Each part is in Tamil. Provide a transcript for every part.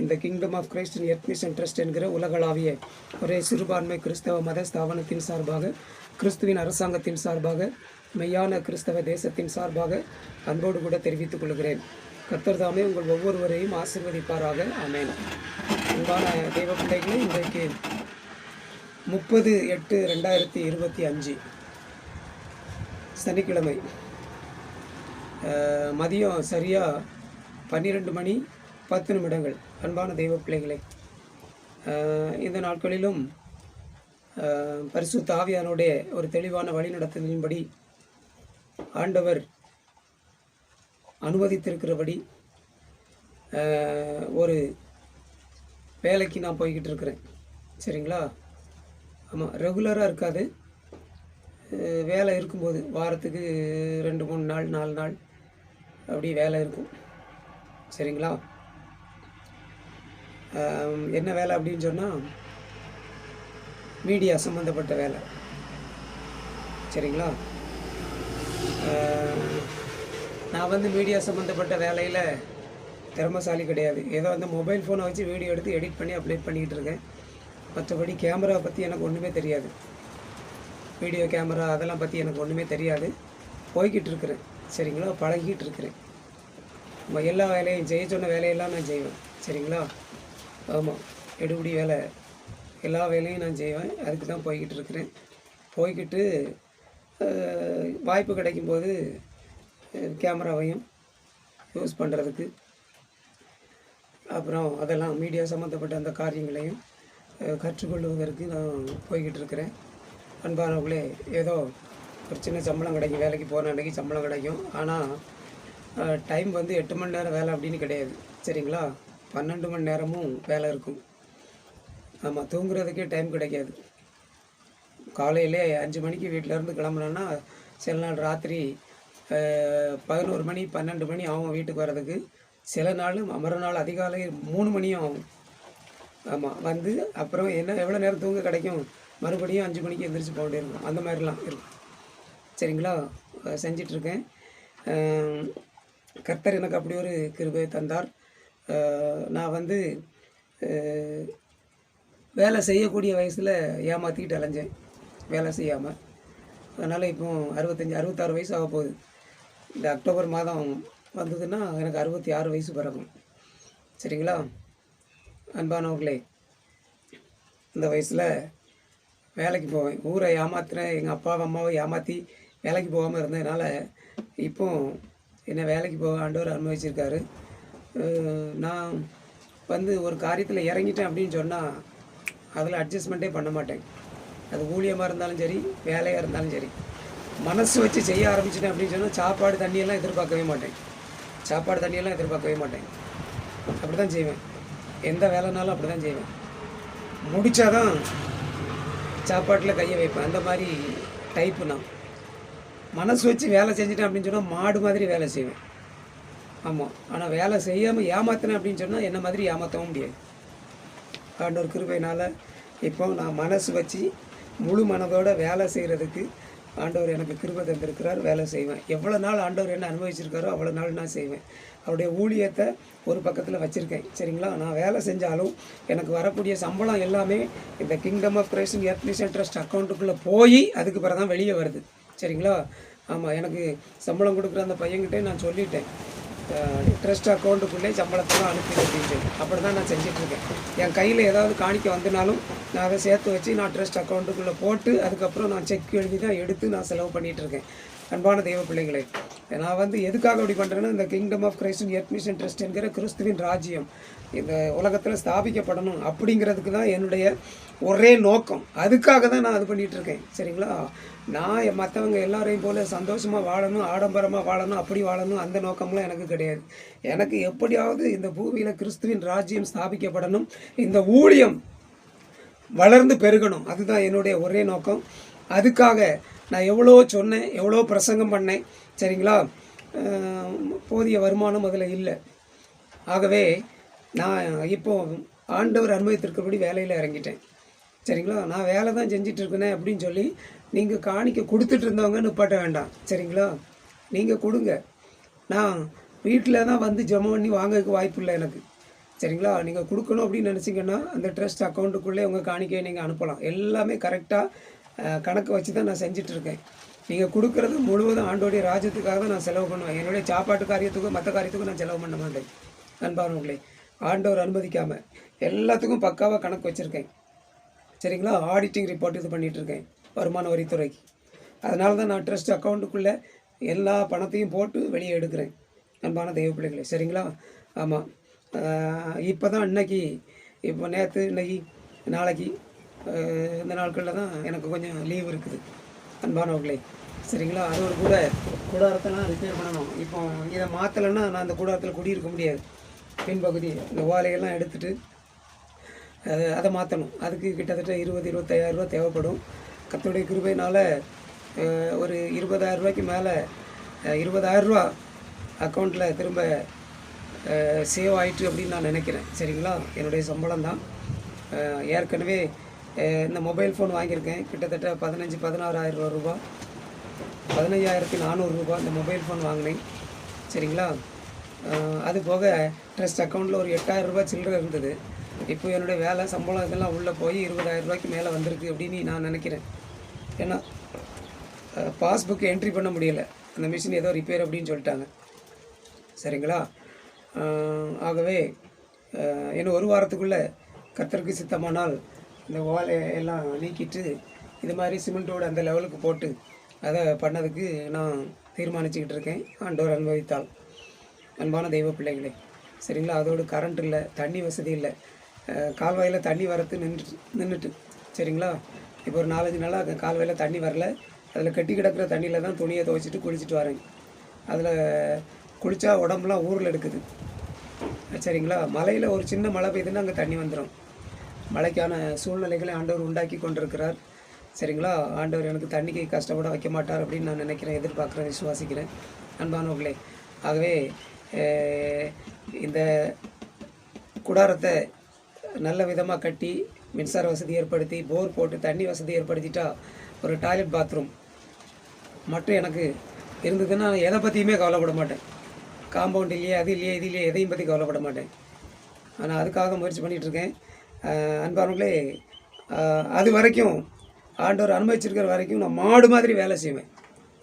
இந்த கிங்டம் ஆஃப் கிரைஸ்ட் இன் எத்மிஷன் ட்ரஸ்ட் என்கிற உலகளாவிய ஒரே சிறுபான்மை கிறிஸ்தவ மத ஸ்தாபனத்தின் சார்பாக கிறிஸ்துவின் அரசாங்கத்தின் சார்பாக மெய்யான கிறிஸ்தவ தேசத்தின் சார்பாக அன்போடு கூட தெரிவித்துக் கொள்கிறேன். கத்தர் தாமே உங்கள் ஒவ்வொருவரையும் ஆசிர்வதிப்பாராக. அமேன் அன்பான தெய்வ பிள்ளைகளை இன்றைக்கு முப்பது எட்டு ரெண்டாயிரத்தி இருபத்தி அஞ்சு சனிக்கிழமை. மதியம் சரியாக பன்னிரெண்டு மணி பத்து நிமிடங்கள். அன்பான தெய்வ பிள்ளைகளை இந்த நாட்களிலும் பரிசு தாவியானுடைய ஒரு தெளிவான வழிநடத்தலின்படி ஆண்டவர் அனுமதித்திருக்கிறபடி ஒரு வேலைக்கு நான் போய்கிட்டு இருக்கிறேன் சரிங்களா? ஆமாம் ரெகுலராக இருக்காது. வேலை இருக்கும்போது வாரத்துக்கு ரெண்டு மூணு நாள் நாலு நாள் அப்படி வேலை இருக்கும். சரிங்களா? என்ன வேலை அப்படின்னு சொன்னால் மீடியா சம்மந்தப்பட்ட வேலை. சரிங்களா? நான் வந்து மீடியா சம்மந்தப்பட்ட வேலையில் திறமசாலி கிடையாது. ஏதோ அந்த மொபைல் ஃபோனை வச்சு வீடியோ எடுத்து எடிட் பண்ணி அப்டேட் பண்ணிக்கிட்டு இருக்கேன். மற்றபடி கேமரா பற்றி எனக்கு ஒன்றுமே தெரியாது. வீடியோ கேமரா அதெல்லாம் பற்றி எனக்கு ஒன்றுமே தெரியாது. போய்கிட்டு இருக்கிறேன். சரிங்களா? பழகிட்டு இருக்கிறேன். நம்ம எல்லா வேலையும் செய்ய சொன்ன வேலையெல்லாம் நான் செய்வேன். சரிங்களா? ஆமாம் எடுபடி வேலை. எல்லா வேலையும் நான் செய்வேன். அதுக்கு தான் போய்கிட்டு இருக்கிறேன். போய்கிட்டு வாய்ப்பு கிடைக்கும்போது கேமராவையும் யூஸ் பண்ணுறதுக்கு அப்புறம் அதெல்லாம் மீடியா சம்மந்தப்பட்ட அந்த காரியங்களையும் கற்றுக்கொள்வதற்கு நான் போய்கிட்டு இருக்கிறேன். அன்பானவர்களே ஏதோ ஒரு சின்ன சம்பளம் கிடைக்கும். வேலைக்கு போகிற அன்றைக்கி சம்பளம் கிடைக்கும். ஆனால் டைம் வந்து எட்டு மணி நேரம் வேலை அப்படின்னு கிடையாது. சரிங்களா? பன்னெண்டு மணி நேரமும் வேலை இருக்கும். ஆமாம் தூங்குறதுக்கே டைம் கிடைக்காது. காலையிலே அஞ்சு மணிக்கு வீட்டிலேருந்து கிளம்புனோன்னா சில நாள் ராத்திரி பதினோரு மணி பன்னெண்டு மணி ஆகும் வீட்டுக்கு வர்றதுக்கு. சில நாள் மறுநாள் அதிகாலை மூணு மணியும் ஆகும். ஆமாம் வந்து அப்புறம் என்ன எவ்வளோ நேரம் தூங்க கிடைக்கும்? மறுபடியும் அஞ்சு மணிக்கு எந்திரிச்சு போக வேண்டியிருக்கும். அந்த மாதிரிலாம் இருக்கும். சரிங்களா? செஞ்சிட்ருக்கேன் கர்த்தர் எனக்கு அப்படி ஒரு கிருபை தந்தார். நான் வந்து வேலை செய்யக்கூடிய வயசில் ஏமாற்றிக்கிட்டு அலைஞ்சேன். வேலை செய்யாமல் அதனால் இப்போ அறுபத்தஞ்சி அறுபத்தாறு வயசு ஆக போகுது. இந்த அக்டோபர் மாதம் வந்ததுன்னா எனக்கு அறுபத்தி ஆறு வயசு பிறக்கும். சரிங்களா? அன்பானவர்களே இந்த வயசில் வேலைக்கு போவேன். ஊரை ஏமாத்துறேன். எங்கள் அப்பாவை அம்மாவை ஏமாற்றி வேலைக்கு போகாமல் இருந்ததுனால இப்போ என்னை வேலைக்கு போக ஆண்டவர் அனுபவிச்சிருக்காரு நான் வந்து ஒரு காரியத்தில் இறங்கிட்டேன் அப்படின்னு சொன்னால் அதில் அட்ஜஸ்ட்மெண்ட்டே பண்ண மாட்டேன். அது ஊழியமாக இருந்தாலும் சரி வேலையாக இருந்தாலும் சரி. மனசு வச்சு செய்ய ஆரம்பிச்சிட்டேன் அப்படின்னு சொன்னால் சாப்பாடு தண்ணியெல்லாம் எதிர்பார்க்கவே மாட்டேன். சாப்பாடு தண்ணியெல்லாம் எதிர்பார்க்கவே மாட்டேன். அப்படி தான் செய்வேன். எந்த வேலைனாலும் அப்படி தான் செய்வேன். முடித்தாதான் சாப்பாட்டில் கையை வைப்பேன். அந்த மாதிரி டைப்பு நான். மனசு வச்சு வேலை செஞ்சுட்டேன் அப்படின்னு சொன்னால் மாடு மாதிரி வேலை செய்வேன். ஆமாம் ஆனால் வேலை செய்யாமல் ஏமாத்தினேன் அப்படின்னு சொன்னால் என்ன மாதிரி ஏமாற்றவும் முடியாது. ஆண்டவர் கிருபையினால் இப்போ நான் மனசு வச்சு முழு மனதோட வேலை செய்கிறதுக்கு ஆண்டவர் எனக்கு கிருபை தந்திருக்கிறார் வேலை செய்வேன். எவ்வளோ நாள் ஆண்டவர் என்ன அனுபவிச்சிருக்காரோ அவ்வளோ நாள் நான் செய்வேன். அவருடைய ஊழியத்தை ஒரு பக்கத்தில் வச்சுருக்கேன். சரிங்களா? நான் வேலை செஞ்சாலும் எனக்கு வரக்கூடிய சம்பளம் எல்லாமே இந்த கிங்டம் ஆஃப் கிரைஸ்டன் எத்னிஷன் ட்ரஸ்ட் அக்கௌண்ட்டுக்குள்ளே போய் அதுக்கு பிறகு தான் வெளியே வருது. சரிங்களா? ஆமாம் எனக்கு சம்பளம் கொடுக்குற அந்த பையன்கிட்டே நான் சொல்லிட்டேன். ட்ரஸ்ட் அக்கௌண்ட்டுக்குள்ளே சம்பளத்தெல்லாம் அனுப்பி அப்படின்னு சொல்லி அப்படி தான் நான் செஞ்சிட்ருக்கேன். என் கையில் ஏதாவது காணிக்க வந்தனாலும் நான் அதை சேர்த்து வச்சு நான் ட்ரஸ்ட் அக்கௌண்ட்டுக்குள்ளே போட்டு அதுக்கப்புறம் நான் செக் எழுதி தான் எடுத்து நான் செலவு பண்ணிகிட்டு இருக்கேன் அன்பான தெய்வ பிள்ளைகளே நான் வந்து எதுக்காக அப்படி பண்ணுறேன்னா இந்த கிங்டம் ஆஃப் கிரைஸ்டின் எத்மிஷன் ட்ரஸ்ட் என்கிற கிறிஸ்துவின் ராஜ்யம் இந்த உலகத்தில் ஸ்தாபிக்கப்படணும் அப்படிங்கிறதுக்கு தான் என்னுடைய ஒரே நோக்கம். அதுக்காக தான் நான் அது பண்ணிகிட்ருக்கேன் சரிங்களா? நான் மற்றவங்க எல்லாரையும் போல் சந்தோஷமாக வாழணும் ஆடம்பரமாக வாழணும் அப்படி வாழணும் அந்த நோக்கம்லாம் எனக்கு கிடையாது. எனக்கு எப்படியாவது இந்த பூமியில் கிறிஸ்துவின் ராஜ்யம் ஸ்தாபிக்கப்படணும் இந்த ஊழியம் வளர்ந்து பெருகணும் அதுதான் என்னுடைய ஒரே நோக்கம். அதுக்காக நான் எவ்வளோ சொன்னேன் எவ்வளோ பிரசங்கம் பண்ணேன். சரிங்களா? போதிய வருமானம் அதில் இல்லை. ஆகவே நான் இப்போது ஆண்டவர் அனுபவித்திருக்கிறபடி வேலையில் இறங்கிட்டேன். சரிங்களா? நான் வேலை தான் செஞ்சுட்டு அப்படின்னு சொல்லி நீங்கள் காணிக்க கொடுத்துட்டு இருந்தவங்க நிப்பாட்ட வேண்டாம். சரிங்களா? நீங்கள் கொடுங்க. நான் வீட்டில் தான் வந்து ஜம பண்ணி வாங்கறதுக்கு வாய்ப்பு இல்லை எனக்கு. சரிங்களா? நீங்கள் கொடுக்கணும் அப்படின்னு நினச்சிங்கன்னா அந்த ட்ரஸ்ட் அக்கௌண்ட்டுக்குள்ளே உங்கள் காணிக்கையை நீங்கள் அனுப்பலாம். எல்லாமே கரெக்டாக கணக்கு வச்சு தான் நான் செஞ்சிட்ருக்கேன் நீங்கள் கொடுக்குறது முழுவதும் ஆண்டோடைய ராஜ்யத்துக்காக தான் நான் செலவு பண்ணுவேன். என்னுடைய சாப்பாட்டு காரியத்துக்கும் மற்ற காரியத்துக்கும் நான் செலவு பண்ண மாட்டேன். அன்பானவர்களே ஆண்டவர் அனுமதிக்காமல் எல்லாத்துக்கும் பக்காவாக கணக்கு வச்சுருக்கேன். சரிங்களா? ஆடிட்டிங் ரிப்போர்ட் இது பண்ணிகிட்ருக்கேன் வருமான வரித்துறைக்கு. அதனால தான் நான் ட்ரஸ்ட் அக்கௌண்ட்டுக்குள்ளே எல்லா பணத்தையும் போட்டு வெளியே எடுக்கிறேன். அன்பான தெய்வ பிள்ளைகளே சரிங்களா? ஆமாம் இப்போ தான் இன்னைக்கு இப்போ நேற்று இன்னைக்கு நாளைக்கு இந்த நாட்களில் தான் எனக்கு கொஞ்சம் லீவ் இருக்குது. அன்பானவர்களே சரிங்களா? அதோடு கூட கூடாரத்தெல்லாம் ரிப்பேர் பண்ணணும். இப்போ இதை மாற்றலைன்னா நான் அந்த கூடாரத்தில் குடியிருக்க முடியாது. பின்பகுதி இந்த ஓலையெல்லாம் எடுத்துகிட்டு அதை அதை மாற்றணும் அதுக்கு கிட்டத்தட்ட இருபது இருபத்தையாயிரம் ரூபா தேவைப்படும். கத்தோடைய கிருபையினால் ஒரு இருபதாயிரம் ரூபாய்க்கு மேலே இருபதாயிரம் ரூபா அக்கௌண்ட்டில் திரும்ப சேவ் ஆயிட்டு அப்படின்னு நான் நினைக்கிறேன். சரிங்களா? என்னுடைய சம்பளம் தான் ஏற்கனவே இந்த மொபைல் ஃபோன் வாங்கியிருக்கேன். கிட்டத்தட்ட பதினஞ்சு பதினாறாயிரம் ரூபா பதினஞ்சாயிரத்தி நானூறுரூபா இந்த மொபைல் ஃபோன் வாங்கினேன். சரிங்களா? அது போக ட்ரஸ்ட் அக்கௌண்ட்டில் ஒரு எட்டாயிரம் ரூபாய் சில்லறை இருந்தது. இப்போ என்னுடைய வேலை சம்பளம் இதெல்லாம் உள்ளே போய் இருபதாயிரம் ரூபாய்க்கு மேலே வந்திருக்கு அப்படின்னு நான் நினைக்கிறேன். ஏன்னா பாஸ்புக் என்ட்ரி பண்ண முடியலை. அந்த மிஷின் ஏதோ ரிப்பேர் அப்படின்னு சொல்லிட்டாங்க. சரிங்களா? ஆகவே இன்னும் ஒரு வாரத்துக்குள்ளே கத்தருக்கு சித்தமானால் இந்த ஓலையெல்லாம் நீக்கிட்டு இது மாதிரி சிமெண்ட்டோட அந்த லெவலுக்கு போட்டு அதை பண்ணதுக்கு நான் தீர்மானிச்சுக்கிட்டு இருக்கேன். ஆண்டோர் அனுபவித்தால். அன்பான தெய்வ பிள்ளைகளே சரிங்களா? அதோடு கரண்ட் இல்லை தண்ணி வசதி இல்லை. கால்வாயில் தண்ணி வரத்து நின்றுட்டு நின்றுட்டு சரிங்களா? இப்போ ஒரு நாலஞ்சு நாளாக கால்வாயில் தண்ணி வரல. அதில் கட்டி கிடக்கிற தண்ணியில் தான் துணியை துவைச்சிட்டு குளிச்சுட்டு வரேன். அதில் குளித்தா உடம்புலாம் ஊரில் எடுக்குது. சரிங்களா? மலையில் ஒரு சின்ன மழை பெய்யுதுன்னா அங்கே தண்ணி வந்துடும் மழைக்கான சூழ்நிலைகளை ஆண்டவர் உண்டாக்கி கொண்டிருக்கிறார். சரிங்களா? ஆண்டவர் எனக்கு தண்ணிக்கு கஷ்டப்பட வைக்க மாட்டார் அப்படின்னு நான் நினைக்கிறேன் எதிர்பார்க்குறேன் விசுவாசிக்கிறேன். அன்பானவர்களே ஆகவே இந்த குடாரத்தை நல்ல விதமாக கட்டி மின்சார வசதி ஏற்படுத்தி போர் போட்டு தண்ணி வசதி ஏற்படுத்திட்டா ஒரு டாய்லெட் பாத்ரூம் மட்டும் எனக்கு இருந்ததுன்னா நான் எதை பற்றியுமே கவலைப்பட மாட்டேன். காம்பவுண்ட் இல்லையே அது இல்லையே இது இல்லையே எதையும் பற்றி கவலைப்பட மாட்டேன். ஆனால் அதுக்காக முயற்சி பண்ணிகிட்ருக்கேன் அன்பானவர்களே அது வரைக்கும் ஆண்டவர் அனுபவிச்சிருக்கிற வரைக்கும் நான் மாடு மாதிரி வேலை செய்வேன்.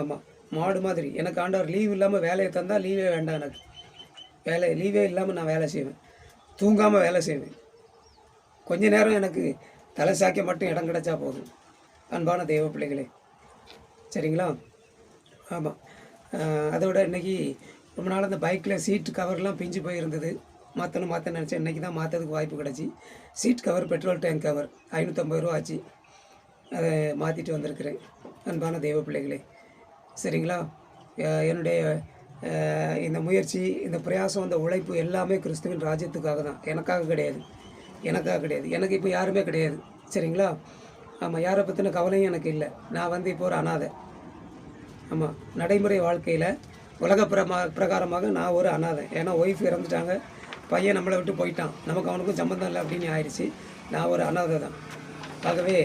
ஆமாம் மாடு மாதிரி. எனக்கு ஆண்டவர் லீவ் இல்லாமல் வேலையை தந்தால் லீவே வேண்டாம் எனக்கு. வேலை லீவே இல்லாமல் நான் வேலை செய்வேன். தூங்காமல் வேலை செய்வேன். கொஞ்ச நேரம் எனக்கு தலை சாய்க்க மட்டும் இடம் கிடைச்சா போதும். அன்பான தெய்வ பிள்ளைகளே. சரிங்களா? ஆமாம் அதோட இன்னைக்கு ரொம்ப நாள் அந்த பைக்கில் சீட்டு கவர்லாம் பிஞ்சு போயிருந்தது. மாற்றணும் மாற்ற நினச்சேன். இன்றைக்கி தான் மாற்றதுக்கு வாய்ப்பு கிடச்சி. Seat cover petrol tank cover ஐநூற்றம்பது ரூபா ஆச்சு. அதை மாற்றிட்டு வந்திருக்கிறேன். அன்பான தெய்வ பிள்ளைகளே. சரிங்களா? என்னுடைய இந்த முயற்சி இந்த பிரயாசம் இந்த உழைப்பு எல்லாமே கிறிஸ்துவின் ராஜ்யத்துக்காக தான். எனக்காக கிடையாது. எனக்காக கிடையாது. எனக்கு இப்போ யாருமே கிடையாது. சரிங்களா? ஆமாம் யாரை பற்றின கவலையும் எனக்கு இல்லை. நான் வந்து இப்போ ஒரு அனாதை. ஆமாம் நடைமுறை வாழ்க்கையில் உலக பிரமா பிரகாரமாக நான் ஒரு அனாதை. ஏன்னா ஒய்ஃப் இறந்துட்டாங்க. பையன் நம்மளை விட்டு போயிட்டான். நமக்கு அவனுக்கும் சம்மந்தம் இல்லை அப்படின்னு ஆயிடுச்சு. நான் ஒரு அனாதை தான் ஆகவே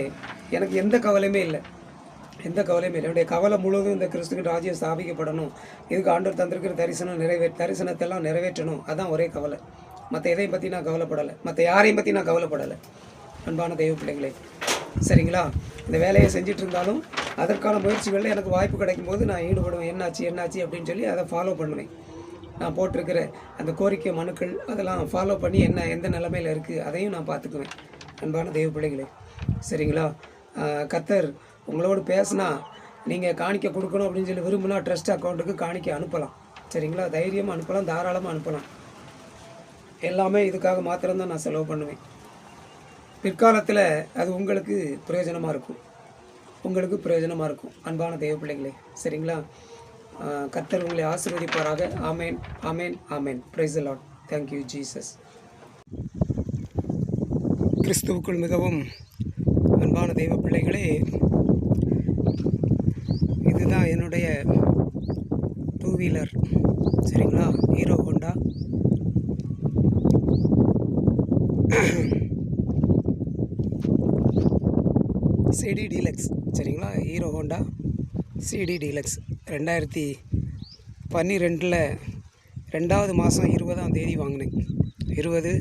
எனக்கு எந்த கவலையுமே இல்லை. எந்த கவலையுமே இல்லை. என்னுடைய கவலை முழுவதும் இந்த கிறிஸ்துவின் ராஜ்யம் ஸ்தாபிக்கப்படணும். இதுக்கு ஆண்டவர் தந்திருக்கிற தரிசனம் நிறைவே தரிசனத்தெல்லாம் நிறைவேற்றணும். அதுதான் ஒரே கவலை. மற்ற எதையும் பற்றி நான் கவலைப்படலை. மற்ற யாரையும் பற்றி நான் கவலைப்படலை. அன்பான தெய்வ பிள்ளைகளே சரிங்களா? இந்த வேலையை செஞ்சுட்டு இருந்தாலும் அதற்கான முயற்சிகளில் எனக்கு வாய்ப்பு கிடைக்கும் போது நான் ஈடுபடுவேன். என்னாச்சு என்னாச்சு அப்படின்னு சொல்லி அதை ஃபாலோ பண்ணுவேன். நான் போட்டிருக்கிற அந்த கோரிக்கை மனுக்கள் அதெல்லாம் ஃபாலோ பண்ணி என்ன எந்த நிலமையில் இருக்குது அதையும் நான் பார்த்துக்குவேன். அன்பான தெய்வ பிள்ளைகளே சரிங்களா? கத்தர் உங்களோடு பேசினா நீங்கள் காணிக்க கொடுக்கணும் அப்படின்னு சொல்லி விரும்பினா ட்ரஸ்ட் அக்கௌண்ட்டுக்கு காணிக்க அனுப்பலாம். சரிங்களா? தைரியமாக அனுப்பலாம் தாராளமாக அனுப்பலாம். எல்லாமே இதுக்காக மாத்திரம்தான் நான் செலவு பண்ணுவேன். பிற்காலத்தில் அது உங்களுக்கு பிரயோஜனமாக இருக்கும். உங்களுக்கு பிரயோஜனமாக இருக்கும். அன்பான தெய்வ பிள்ளைகளே சரிங்களா? கத்தர் உங்களை ஆசிர்வதிப்பாராக. ஆமேன் ஆமேன் ஆமேன். Praise Lord thank you Jesus கிறிஸ்துவுக்குள் மிகவும் அன்பான தெய்வ பிள்ளைகளே இதுதான் என்னுடைய டூ வீலர் சரிங்களா? Hero Honda. சிடி டீலக்ஸ் சரிங்களா? Hero Honda. சிடி டீலக்ஸ் ரெண்டாயிரத்தி பன்னிரெண்டில் ரெண்டாவது மாதம் இருபதாம் தேதி வாங்கினேன். இருபது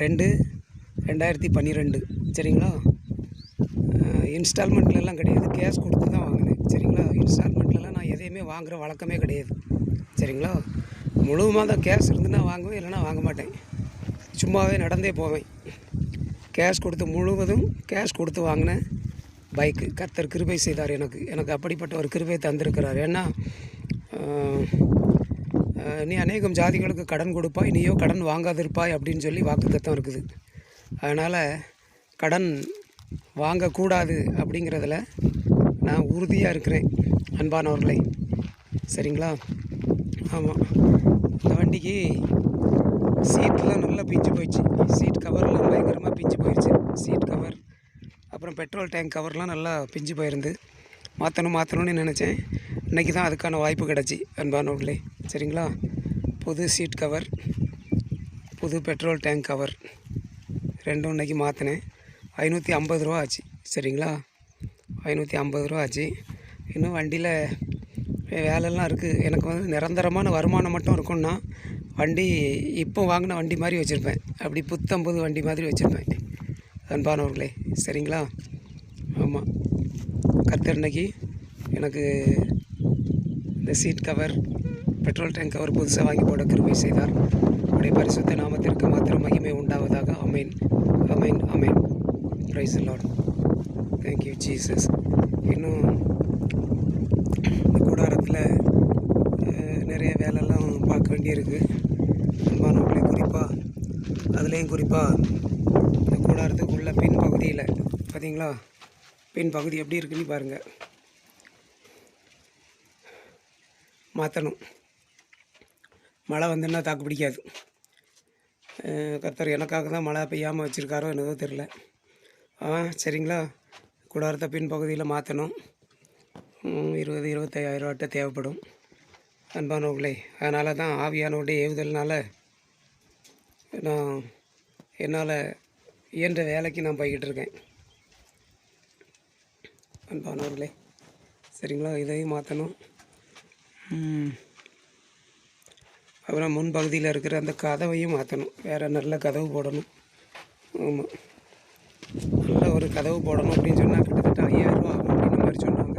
ரெண்டு ரெண்டாயிரத்தி பன்னிரெண்டு. சரிங்களா? இன்ஸ்டால்மெண்ட்லலாம் கிடையாது. கேஷ் கொடுத்து தான் வாங்கினேன். சரிங்களா? இன்ஸ்டால்மெண்ட்லலாம் நான் எதையுமே வாங்குகிற வழக்கமே கிடையாது. சரிங்களா? முழுவதுமாக தான் கேஷ் இருந்துன்னா வாங்குவேன் இல்லைன்னா வாங்க மாட்டேன். சும்மாவே நடந்தே போவேன். கேஷ் கொடுத்து முழுவதும் கேஷ் கொடுத்து வாங்கினேன். பைக்கு. கர்த்தர் கிருபை செய்தார் எனக்கு. எனக்கு அப்படிப்பட்ட ஒரு கிருபை தந்திருக்கிறார். ஏன்னா நீ அநேகம் ஜாதிகளுக்கு கடன் கொடுப்பாய். நீயோ கடன் வாங்காதிருப்பாய் அப்படின்னு சொல்லி வாக்குத்தத்தம் இருக்குது. அதனால் கடன் வாங்கக்கூடாது அப்படிங்கிறதுல நான் உறுதியாக இருக்கிறேன் அன்பானவர்களை. சரிங்களா? ஆமாம் இந்த வண்டிக்கு சீட்லாம் நல்லா பிஞ்சு போயிடுச்சு. சீட் கவர்லாம் பயங்கரமாக பிஞ்சு போயிடுச்சு சீட் கவர் அப்புறம் பெட்ரோல் டேங்க் கவர்லாம் நல்லா பிஞ்சு போயிருந்து மாற்றணும் மாற்றணும்னு நினச்சேன். இன்றைக்கி தான் அதுக்கான வாய்ப்பு கிடச்சி அன்பானவர்களே. சரிங்களா? புது சீட் கவர் புது பெட்ரோல் டேங்க் கவர். ரெண்டும் இன்றைக்கி மாற்றினேன் ஐநூற்றி ஐம்பது ரூபா ஆச்சு. சரிங்களா? ஐநூற்றி ஐம்பது ரூபா ஆச்சு. இன்னும் வண்டியில் வேலைலாம் இருக்குது எனக்கு வந்து நிரந்தரமான வருமானம் மட்டும் இருக்குன்னா வண்டி இப்போ வாங்கின வண்டி மாதிரி வச்சுருப்பேன். அப்படி புத்தம்புது வண்டி மாதிரி வச்சுருப்பேன். அன்பானவர்களே சரிங்களா? ஆமாம் கர்த்தர் இன்னைக்கு எனக்கு இந்த seat cover petrol tank cover புதுசாக வாங்கி போட கிருமை செய்தார். உடைய பரிசுத்த நாமத்திற்கு மாத்திரம் மகிமை உண்டாவதாக. Amen amen amen praise Lord thank you Jesus இன்னும் இந்த கூடாரத்தில் நிறைய வேலைலாம் பார்க்க வேண்டியிருக்கு. அன்பானவர்களே குறிப்பாக அதுலேயும் குறிப்பாக கூடாரத்துக்கு உள்ள பின் பகுதியில் பார்த்தீங்களா பின் பகுதி எப்படி இருக்குன்னு பாருங்கள் மாற்றணும் மழை வந்துன்னா தாக்கு பிடிக்காது. அஹ் கர்த்தர் எனக்காக தான் மழை பெய்யாமல் வச்சுருக்காரோ என்னதோ தெரில ஆ சரிங்களா? கூடாரத்தை பின்பகுதியில் மாற்றணும் இருபது இருபத்தையாயிரம் ரூபாட்ட தேவைப்படும். அன்பானவர்களே அதனால தான் ஆவியானவருடைய ஏவுதல்னால நான் என்னால் இயன்ற வேலைக்கு நான் போய்கிட்டு இருக்கேன் அன்பானவர்களே சரிங்களா? இதையும் மாற்றணும் அப்புறம் முன்பகுதியில் இருக்கிற அந்த கதவையும் மாற்றணும் வேறு நல்ல கதவு போடணும். ஆமாம் நல்ல ஒரு கதவு போடணும் அப்படின்னு சொன்னால் கிட்டத்தட்ட ஐயாயிரம் ரூபா ஆகும் அப்படின்ற மாதிரி சொன்னாங்க.